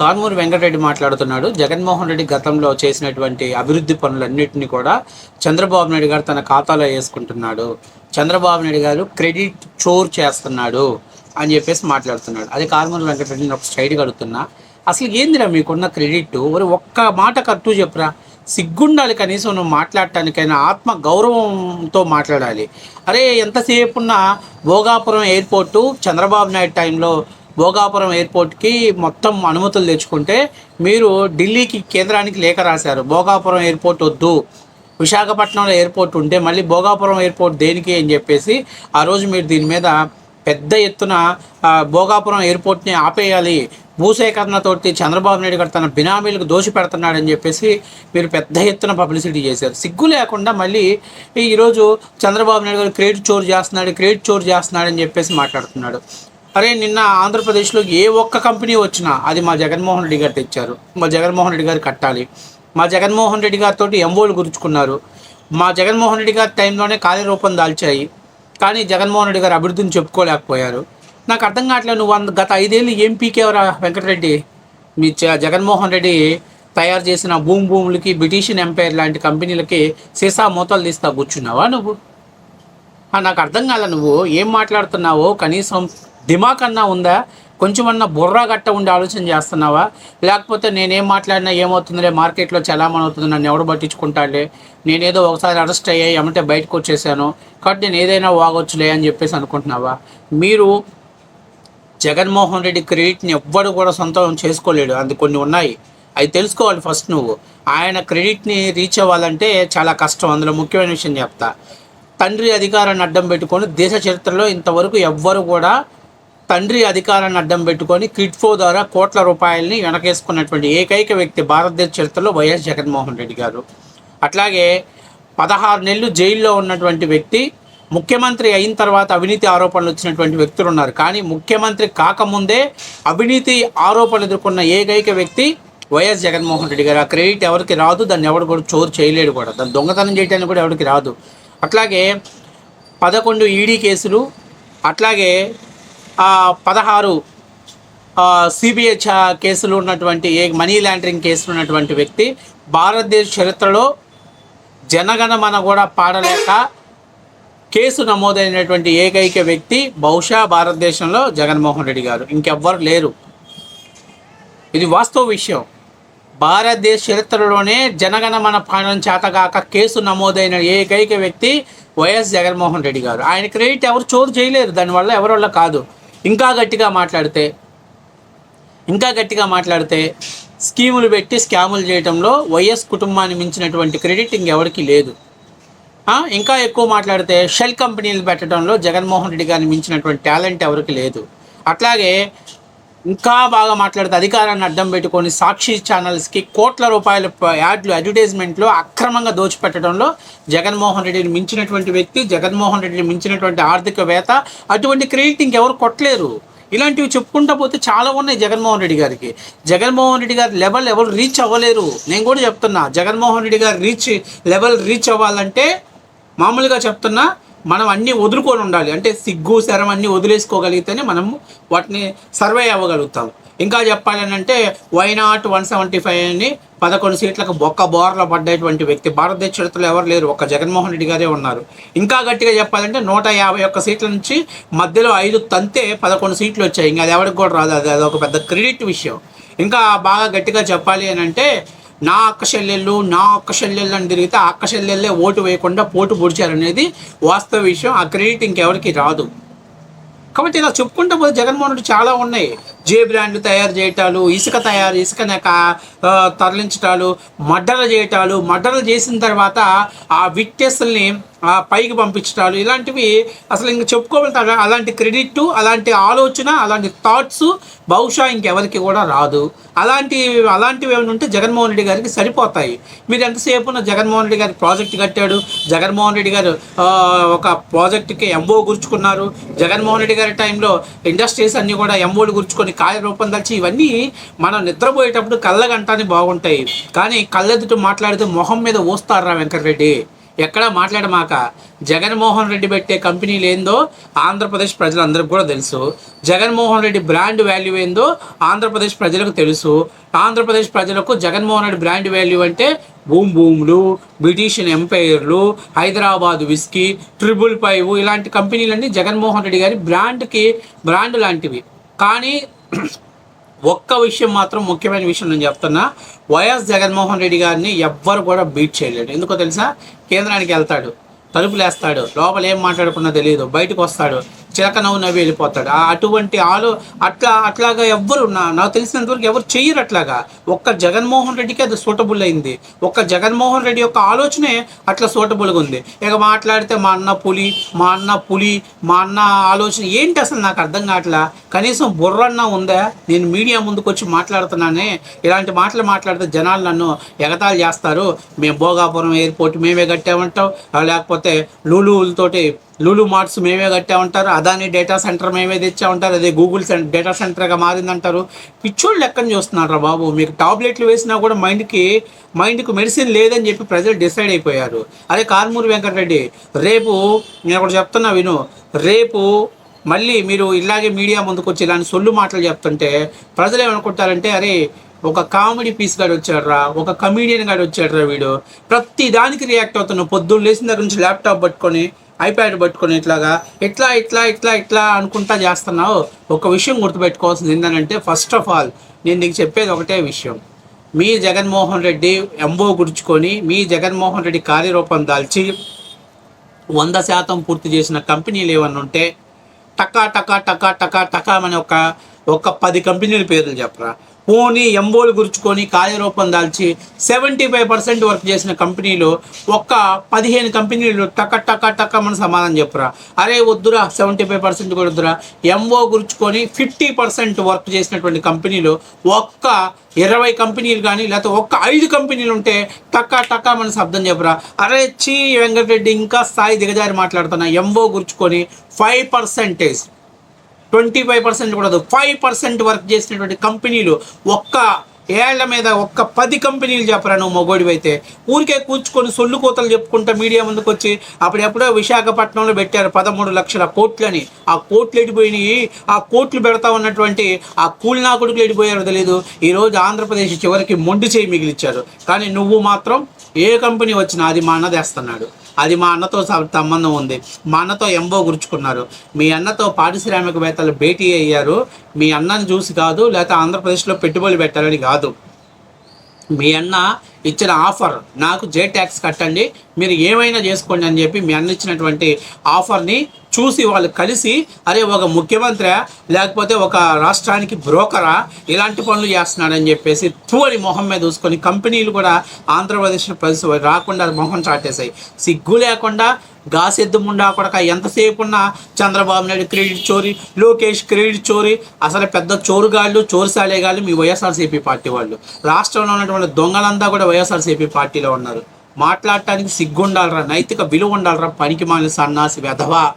కాన్మూరి వెంకటరెడ్డి మాట్లాడుతున్నాడు. జగన్మోహన్ రెడ్డి గతంలో చేసినటువంటి అభివృద్ధి పనులన్నింటినీ కూడా చంద్రబాబు నాయుడు గారు తన ఖాతాలో వేసుకుంటున్నాడు. చంద్రబాబు నాయుడు గారు క్రెడిట్ చోర్ చేస్తున్నాడు అని చెప్పేసి మాట్లాడుతున్నాడు. అది కాన్మూరి వెంకటరెడ్డిని ఒక స్ట్రైట్గా అడుగుతున్నా. అసలు ఏందిరా మీకున్న క్రెడిట్? మరి ఒక్క మాట కరెక్ట్ చెప్పురా. సిగ్గుండాలి కనీసం నువ్వు మాట్లాడటానికైనా ఆత్మ గౌరవంతో మాట్లాడాలి. అరే ఎంతసేపు ఉన్న భోగాపురం ఎయిర్పోర్టు చంద్రబాబు నాయుడు టైంలో భోగాపురం ఎయిర్పోర్ట్కి మొత్తం అనుమతులు తెచ్చుకుంటే మీరు ఢిల్లీకి కేంద్రానికి లేఖ రాశారు. భోగాపురం ఎయిర్పోర్ట్ వద్దు. విశాఖపట్నంలో ఎయిర్పోర్ట్ ఉంటే మళ్ళీ భోగాపురం ఎయిర్పోర్ట్ దేనికి అని చెప్పేసి ఆ రోజు మీరు దీని మీద పెద్ద ఎత్తున భోగాపురం ఎయిర్పోర్ట్ని ఆపేయాలి. భూసేకరణతోటి చంద్రబాబు నాయుడు గారు తన బినామీలకు దోషి పెడుతున్నాడని చెప్పేసి మీరు పెద్ద ఎత్తున పబ్లిసిటీ చేశారు. సిగ్గు లేకుండా మళ్ళీ ఈరోజు చంద్రబాబు నాయుడు గారు క్రెడిట్ చోరు చేస్తున్నాడు క్రెడిట్ చోరు చేస్తున్నాడని చెప్పేసి మాట్లాడుతున్నాడు. అరే నిన్న ఆంధ్రప్రదేశ్లో ఏ ఒక్క కంపెనీ వచ్చినా అది మా జగన్మోహన్ రెడ్డి గారు తెచ్చారు. మా జగన్మోహన్ రెడ్డి గారు కట్టాలి. మా జగన్మోహన్ రెడ్డి గారితో ఎంఓలు గుర్చుకున్నారు. మా జగన్మోహన్ రెడ్డి గారి టైంలోనే కార్యరూపం దాల్చాయి. కానీ జగన్మోహన్ రెడ్డి గారు అభివృద్ధిని చెప్పుకోలేకపోయారు. నాకు అర్థం కావట్లేదు నువ్వు వంద గత ఐదేళ్ళు ఏం పీకేవరా వెంకటరెడ్డి? మీ జ- జగన్మోహన్ రెడ్డి తయారు చేసిన భూమి భూములకి బ్రిటిషియన్ ఎంపైర్ లాంటి కంపెనీలకి సీసా మూతలు తీస్తా కూర్చున్నావా నువ్వు? నాకు అర్థం కాల నువ్వు. ఏం మాట్లాడుతున్నావో కనీసం దిమాక్ అన్నా ఉందా? కొంచెమన్నా బుర్రా గట్ట ఉండి ఆలోచన చేస్తున్నావా? లేకపోతే నేనేం మాట్లాడినా ఏమవుతుందిలే? మార్కెట్లో చలామణి అవుతుంది నన్ను ఎవడు పట్టించుకుంటాడులే. నేనేదో ఒకసారి అరెస్ట్ అయ్యాయి ఏమంటే బయటకు వచ్చేసాను. కాబట్టి నేను ఏదైనా వాగొచ్చులే అని చెప్పేసి అనుకుంటున్నావా? మీరు జగన్మోహన్ రెడ్డి క్రెడిట్ని ఎవ్వడు కూడా సొంతం చేసుకోలేడు. అది కొన్ని ఉన్నాయి. అవి తెలుసుకోవాలి ఫస్ట్ నువ్వు. ఆయన క్రెడిట్ని రీచ్ అవ్వాలంటే చాలా కష్టం. అందులో ముఖ్యమైన విషయం చెప్తా. తండ్రి అధికారాన్ని అడ్డం పెట్టుకొని దేశ చరిత్రలో ఇంతవరకు ఎవ్వరు కూడా తండ్రి అధికారాన్ని అడ్డం పెట్టుకొని కిడ్ఫో ద్వారా కోట్ల రూపాయలని వెనకేసుకున్నటువంటి ఏకైక వ్యక్తి భారతదేశ చరిత్రలో వైఎస్ జగన్మోహన్ రెడ్డి గారు. అట్లాగే పదహారు నెలలు జైల్లో ఉన్నటువంటి వ్యక్తి ముఖ్యమంత్రి అయిన తర్వాత అవినీతి ఆరోపణలు వచ్చినటువంటి వ్యక్తులు ఉన్నారు కానీ ముఖ్యమంత్రి కాకముందే అవినీతి ఆరోపణలు ఎదుర్కొన్న ఏకైక వ్యక్తి వైఎస్ జగన్మోహన్ రెడ్డి గారు. ఆ క్రెడిట్ ఎవరికి రాదు దాన్ని ఎవరు కూడా చోరు చేయలేడు కూడా. దాన్ని దొంగతనం చేయడానికి కూడా ఎవరికి రాదు. అట్లాగే పదకొండు ఈడీ కేసులు అట్లాగే పదహారు సిబిఐ కేసులు ఉన్నటువంటి ఏ మనీ లాండరింగ్ కేసులు ఉన్నటువంటి వ్యక్తి భారతదేశ చరిత్రలో జనగణమన కూడా పాడలేక కేసు నమోదైనటువంటి ఏకైక వ్యక్తి బహుశా భారతదేశంలో జగన్మోహన్ రెడ్డి గారు. ఇంకెవ్వరు లేరు. ఇది వాస్తవ విషయం. భారతదేశ చరిత్రలోనే జనగణమన పాడడం చేతగాక కేసు నమోదైన ఏకైక వ్యక్తి వైఎస్ జగన్మోహన్ రెడ్డి గారు. ఆయన క్రెడిట్ ఎవరు చోరు చేయలేరు. దానివల్ల ఎవరి వల్ల కాదు. ఇంకా గట్టిగా మాట్లాడితే ఇంకా గట్టిగా మాట్లాడితే స్కీములు పెట్టి స్కాములు చేయడంలో వైఎస్ కుటుంబాన్ని మించినటువంటి క్రెడిట్ ఇంకెవరికి లేదు. ఇంకా ఎక్కువ మాట్లాడితే షెల్ కంపెనీలు పెట్టడంలో జగన్మోహన్ రెడ్డి గారిని మించినటువంటి టాలెంట్ ఎవరికి లేదు. అట్లాగే ఇంకా బాగా మాట్లాడితే అధికారాన్ని అడ్డం పెట్టుకొని సాక్షి ఛానల్స్కి కోట్ల రూపాయల యాడ్లు అడ్వర్టైజ్మెంట్లు అక్రమంగా దోచిపెట్టడంలో జగన్మోహన్ రెడ్డిని మించినటువంటి వ్యక్తి జగన్మోహన్ రెడ్డిని మించినటువంటి ఆర్థికవేత్త అటువంటి క్రెడిట్ ఇంకెవరు కొట్టలేరు. ఇలాంటివి చెప్పుకుంటా పోతే చాలా ఉన్నాయి జగన్మోహన్ రెడ్డి గారికి. జగన్మోహన్ రెడ్డి గారి లెవెల్ ఎవరు రీచ్ అవ్వలేరు. నేను కూడా చెప్తున్నా జగన్మోహన్ రెడ్డి గారు రీచ్ లెవెల్ రీచ్ అవ్వాలంటే మామూలుగా చెప్తున్నా మనం అన్నీ వదులుకొని ఉండాలి. అంటే సిగ్గు శరం అన్నీ వదిలేసుకోగలిగితేనే మనము వాటిని సర్వే అవ్వగలుగుతాం. ఇంకా చెప్పాలని అంటే వైనాట్ వన్ సెవెంటీ ఫైవ్ అని పదకొండు సీట్లకు బొక్క బోర్లో పడ్డటువంటి వ్యక్తి. భారతదేశ చరిత్రలో ఎవరు లేరు. ఒక్క జగన్మోహన్ రెడ్డి గారే ఉన్నారు. ఇంకా గట్టిగా చెప్పాలంటే నూట యాభై ఒక్క సీట్ల నుంచి మధ్యలో ఐదు తంతే పదకొండు సీట్లు వచ్చాయి. ఇంకా అది ఎవరికి కూడా రాదు. అది అదొక పెద్ద క్రెడిట్ విషయం. ఇంకా బాగా గట్టిగా చెప్పాలి అని అంటే నా అక్క చెల్లెళ్ళు నా అక్క చెల్లెళ్ళు అని తిరిగితే ఆ అక్క చెల్లెళ్ళే ఓటు వేయకుండా పోటు పొడిచారనేది వాస్తవ విషయం. ఆ క్రెడిట్ ఇంకెవరికి రాదు. కాబట్టి ఇలా చెప్పుకుంటూ పోతే జగన్మోహన్ రెడ్డి చాలా ఉన్నాయి. జే బ్రాండ్లు తయారు చేయటాలు ఇసుక తయారు ఇసుక తరలించటాలు మడ్డలు చేయటాలు. మడ్డలు చేసిన తర్వాత ఆ విట్నెస్ని పైకి పంపించడాలు ఇలాంటివి అసలు ఇంక చెప్పుకోవాలి అలాంటి క్రెడిట్ అలాంటి ఆలోచన అలాంటి థాట్స్ బహుశా ఇంకెవరికి కూడా రాదు. అలాంటి అలాంటివి ఏమైనా ఉంటే జగన్మోహన్ రెడ్డి గారికి సరిపోతాయి. మీరు ఎంతసేపు జగన్మోహన్ రెడ్డి గారి ప్రాజెక్ట్ కట్టాడు. జగన్మోహన్ రెడ్డి గారు ఒక ప్రాజెక్టుకి ఎంఓ గుర్చుకున్నారు జగన్మోహన్ రెడ్డి గారి టైంలో ఇండస్ట్రీస్ అన్నీ కూడా ఎంఓలు గుర్చుకొని కార్యరూపం దాల్చి ఇవన్నీ మనం నిద్రపోయేటప్పుడు కళ్ళగంటానే బాగుంటాయి. కానీ కళ్ళెదుట మాట్లాడితే మొహం మీద ఓస్తారా వెంకటరెడ్డి. ఎక్కడా మాట్లాడమాక జగన్మోహన్ రెడ్డి పెట్టే కంపెనీలు ఏందో ఆంధ్రప్రదేశ్ ప్రజలందరికీ కూడా తెలుసు. జగన్మోహన్ రెడ్డి బ్రాండ్ వాల్యూ ఏందో ఆంధ్రప్రదేశ్ ప్రజలకు తెలుసు. ఆంధ్రప్రదేశ్ ప్రజలకు జగన్మోహన్ రెడ్డి బ్రాండ్ వాల్యూ అంటే భూమ్ భూములు బ్రిటిషియన్ ఎంపైర్లు హైదరాబాద్ విస్కీ ట్రిపుల్ ఫైవ్ ఇలాంటి కంపెనీలన్నీ జగన్మోహన్ రెడ్డి గారి బ్రాండ్కి బ్రాండ్ లాంటివి. కానీ ఒక్క విషయం మాత్రం ముఖ్యమైన విషయం నేను చెప్తున్నా. వైఎస్ జగన్మోహన్ రెడ్డి గారిని ఎవ్వరు కూడా బీట్ చేయలేడు. ఎందుకో తెలుసా? కేంద్రానికి వెళ్తాడు తలుపులేస్తాడు లోపల ఏం మాట్లాడుకున్నా తెలియదు బయటకు వస్తాడు. చిలకనవ్వు నవ్వి వెళ్ళిపోతాడు. ఆ అటువంటి ఆలో అట్లా అట్లాగా ఎవ్వరు నా నాకు తెలిసినంతవరకు ఎవరు చెయ్యరు అట్లాగా. ఒక్క జగన్మోహన్ రెడ్డికి అది సూటబుల్ అయింది. ఒక్క జగన్మోహన్ రెడ్డి యొక్క ఆలోచనే అట్లా సూటబుల్గా ఉంది. ఇక మాట్లాడితే మా అన్న పులి మా అన్న పులి మా అన్న ఆలోచన ఏంటి అసలు నాకు అర్థం కావట్లా? కనీసం బుర్రన్న ఉందా? నేను మీడియా ముందుకు వచ్చి మాట్లాడుతున్నానే. ఇలాంటి మాటలు మాట్లాడితే జనాలు నన్ను ఎగతాళి చేస్తారు. మేము భోగాపురం ఎయిర్పోర్ట్ మేమే కట్టామంటాం. లేకపోతే లూలూలతోటి లూలు మార్ట్స్ మేమే కట్టామంటారు అదాని డేటా సెంటర్ మేమే తెచ్చామంటారు అదే గూగుల్ సెంటర్ డేటా సెంటర్గా మారిందంటారు. పిచ్చోళ్ళు లెక్కన చూస్తున్నారా బాబు? మీకు టాబ్లెట్లు వేసినా కూడా మైండ్కి మైండ్కి మెడిసిన్ లేదని చెప్పి ప్రజలు డిసైడ్ అయిపోయారు. అదే కార్మూరి వెంకటరెడ్డి రేపు నేను ఒకటి చెప్తున్నా విను. రేపు మళ్ళీ మీరు ఇలాగే మీడియా ముందుకు వచ్చి ఇలాంటి సొల్లు మాటలు చెప్తుంటే ప్రజలు ఏమనుకుంటారంటే అరే ఒక కామెడీ పీస్ గాడు వచ్చాడురా ఒక కమీడియన్ గాడు వచ్చాడురా వీడు. ప్రతి దానికి రియాక్ట్ అవుతున్నావు. పొద్దున్న లేచిన దగ్గర నుంచి ల్యాప్టాప్ పట్టుకొని ఐప్యాడ్ పట్టుకొని ఇట్లాగా ఇట్లా ఇట్లా ఇట్లా ఇట్లా అనుకుంటా చేస్తున్నావు. ఒక విషయం గుర్తుపెట్టుకోవాల్సింది ఏంటంటే ఫస్ట్ ఆఫ్ ఆల్ నేను నీకు చెప్పేది ఒకటే విషయం. మీ జగన్మోహన్ రెడ్డి ఎంబో గుడుచుకొని మీ జగన్మోహన్ రెడ్డి కార్యరూపం దాల్చి వంద శాతం పూర్తి చేసిన కంపెనీలు ఏమన్నా ఉంటే టకా టకా టకా టకా టకా అని ఒక ఒక పది కంపెనీల పేర్లు చెప్పరా. పోనీ ఎంబోలు గుర్చుకొని కార్యరూపం దాల్చి సెవెంటీ ఫైవ్ పర్సెంట్ వర్క్ చేసిన కంపెనీలు ఒక్క పదిహేను కంపెనీలు టక టక టక మన సమాధానం చెప్పురా. అరే వద్దురా సెవెంటీ ఫైవ్ పర్సెంట్ కూడా వద్దురా. ఎంఓ గుర్చుకొని ఫిఫ్టీ పర్సెంట్ వర్క్ చేసినటువంటి కంపెనీలు ఒక్క ఇరవై కంపెనీలు కానీ లేకపోతే ఒక్క ఐదు కంపెనీలు ఉంటే టక్క టక్క మన శబ్దం చెప్పురా. అరే చీ వెంకటరెడ్డి ఇంకా స్థాయి దిగజారి మాట్లాడుతున్నా. MO గుర్చుకొని five percentage twenty five percent కూడా ఫైవ్ పర్సెంట్ వర్క్ చేసినటువంటి కంపెనీలు ఒక్క ఏళ్ళ మీద ఒక్క పది కంపెనీలు చెప్పరా నువ్వు మొగోడివి ఊరికే కూర్చుకొని సొల్లు కోతలు చెప్పుకుంటా మీడియా ముందుకు వచ్చి అప్పుడెప్పుడో విశాఖపట్నంలో పెట్టారు పదమూడు లక్షల కోట్లని. ఆ కోట్లు ఎడిపోయినాయి. ఆ కోట్లు పెడతా ఉన్నటువంటి ఆ కూలినా కొడుకులు ఎడిపోయారో తెలియదు ఈరోజు ఆంధ్రప్రదేశ్ చివరికి మొండి చేయి మిగిలిచ్చారు. కానీ నువ్వు మాత్రం ఏ కంపెనీ వచ్చినా అది మా అన్నదేస్తున్నాడు అది మా అన్నతో స- సంబంధం ఉంది. మా అన్నతో ఎంబో గుర్చుకున్నారు. మీ అన్నతో పారిశ్రామికవేత్తలు భేటీ అయ్యారు. మీ అన్నని చూసి కాదు లేకపోతే ఆంధ్రప్రదేశ్లో పెట్టుబడులు పెట్టాలని కాదు. మీ అన్న ఇచ్చిన ఆఫర్ నాకు జే ట్యాక్స్ కట్టండి మీరు ఏమైనా చేసుకోండి అని చెప్పి మీ అన్న ఇచ్చినటువంటి ఆఫర్ని చూసి వాళ్ళు కలిసి అరే ఒక ముఖ్యమంత్రి లేకపోతే ఒక రాష్ట్రానికి బ్రోకరా ఇలాంటి పనులు చేస్తున్నాడని చెప్పేసి తూని మొహం మీద చూసుకొని కంపెనీలు కూడా ఆంధ్రప్రదేశ్ ప్రజలు రాకుండా మొహం చాటేశాయి. సిగ్గు లేకుండా గాసెద్దు ముండా కొడక ఎంతసేపు ఉన్నా చంద్రబాబు నాయుడు క్రెడిట్ చోరీ లోకేష్ క్రెడిట్ చోరీ అసలు పెద్ద చోరుగాళ్ళు చోరుసాలేగాళ్ళు మీ వైఎస్ఆర్సీపీ పార్టీ వాళ్ళు. రాష్ట్రంలో ఉన్నటువంటి దొంగలంతా కూడా వైఎస్ఆర్సీపీ పార్టీలో ఉన్నారు. మాట్లాడటానికి సిగ్గు ఉండాలరా నైతిక విలువ ఉండాలరా పనికి మాలిన సన్నాసి వెధవా.